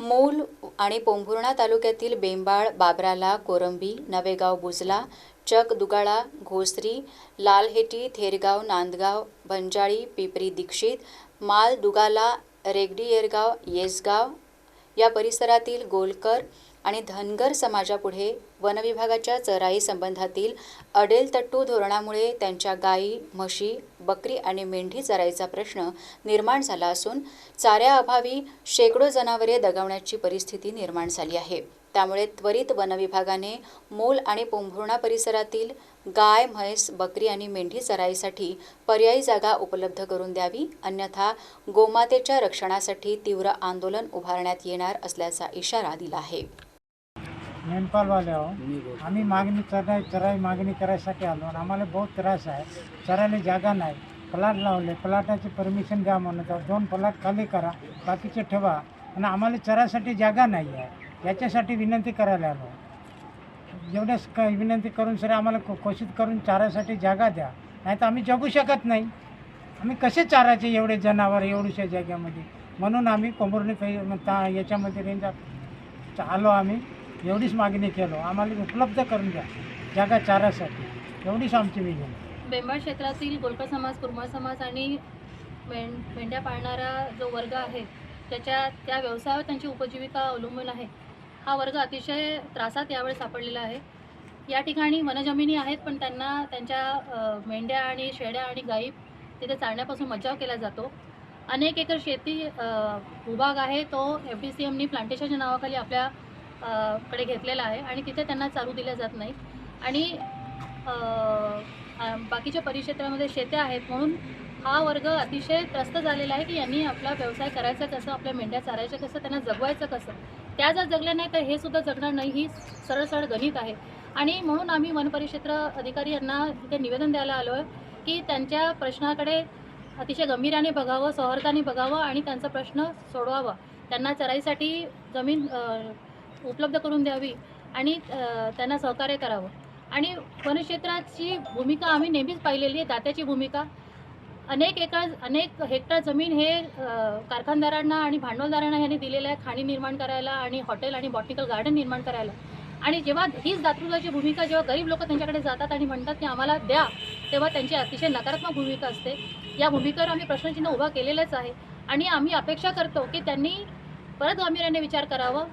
मूल आणि पोंभुर्णा तालुक्यातील बेंबाळ बाबराला कोरंबी नवेगाव बुजला चक दुगाळा घोसरी लालहेटी थेरगाव नांदगाव बंजाळी पिपरी दीक्षित माल दुगाला रेगडी येरगाव येसगाव या परिसरातील गोलकर आणि धनगर समाजापुढे वनविभागाच्या चराई संबंधातील अडेलतट्टू धोरणामुळे त्यांच्या गायी म्हशी बकरी आणि मेंढी चराईचा प्रश्न निर्माण झाला असून चाऱ्याअभावी शेकडो जनावरे दगावण्याची परिस्थिती निर्माण झाली आहे. त्यामुळे त्वरित वनविभागाने मूल आणि पोंभुर्णा परिसरातील गाय म्हैस बकरी आणि मेंढी चराईसाठी पर्यायी जागा उपलब्ध करून द्यावी अन्यथा गोमातेच्या रक्षणासाठी तीव्र आंदोलन उभारण्यात येणार असल्याचा इशारा दिला आहे. मेंढपालवाले आहो आम्ही मागणी चराई चराई मागणी करायसाठी आलो आणि आम्हाला बहुत त्रास आहे. चरायला जागा नाही. प्लॉट लावले. प्लाटाची परमिशन द्या म्हणत आहोत दोन प्लॉट खाली करा. बाकीचे ठेवा. आणि आम्हाला चरायसाठी जागा नाही आहे. याच्यासाठी विनंती करायला आलो. एवढ्याच क विनंती करून सर आम्हाला को कोशिश करून चारासाठी जागा द्या. नाही तर आम्ही जगू शकत नाही. आम्ही कसे चारायचे एवढे जनावर एवढ्याशा जाग्यामध्ये? म्हणून आम्ही कोंबुर्णी ता याच्यामध्ये रेंज आलो आम्ही. एवढीच मागणी केलो. आम्हाला उपलब्ध करून द्या. जागा चारासाठी. एवढीच आमची विनंती बेंबळ क्षेत्रातील गोलकर समाज कुर्मा समाज आणि मेंढ्या पाळणारा जो वर्ग आहे त्याच्या त्या व्यवसायावर त्यांची उपजीविका अवलंबून आहे. हा वर्ग अतिशय त्रासात यावेळी सापडलेला आहे. या ठिकाणी वनजमिनी आहेत पण त्यांना त्यांच्या अ, मेंढ्या आणि शेळ्या आणि गायी तिथे चालण्यापासून मज्जाव केला जातो. अनेक एकर शेती अ, भूभाग आहे. तो एफ डी सी एमनी प्लांटेशनच्या नावाखाली आपल्या कडे घेतलेला आहे आणि तिथे त्यांना चालू दिल्या जात नाही आणि बाकीच्या परिक्षेत्रामध्ये शेत्या आहेत म्हणून हा वर्ग अतिशय त्रस्त झालेला आहे की यांनी आपला व्यवसाय करायचा कसं आपल्या मेंढ्या चारायचं कसं त्यांना जगवायचं कसं. त्या जर जगल्या नाही तर हे सुद्धा जगणार नाही ही सरळ सरळ गणित आहे. आणि म्हणून आम्ही वनपरिक्षेत्र अधिकारी यांना इथे निवेदन द्यायला आलो आहे की त्यांच्या प्रश्नाकडे अतिशय गंभीराने बघावं सौहार्दाने बघावं आणि त्यांचा प्रश्न सोडवावा. त्यांना चराईसाठी जमीन उपलब्ध करून द्यावी आणि त्यांना सहकार्य करावं. आणि वनक्षेत्राची भूमिका आम्ही नेहमीच पाहिलेली आहे दात्याची भूमिका. अनेक एकर अनेक हेक्टर जमीन हे कारखानदारांना आणि भांडवलदारांना ह्याने दिलेलं आहे खाणी निर्माण करायला आणि हॉटेल आणि बॉटिकल गार्डन निर्माण करायला. आणि जेव्हा हीच दातृत्वाची भूमिका जेव्हा गरीब लोक त्यांच्याकडे जातात आणि म्हणतात की आम्हाला द्या तेव्हा त्यांची अतिशय नकारात्मक भूमिका असते. या भूमिकेवर आम्ही प्रश्नचिन्ह उभा केलेलंच आहे. आणि आम्ही अपेक्षा करतो की त्यांनी परत गांभीर्याने विचार करावा.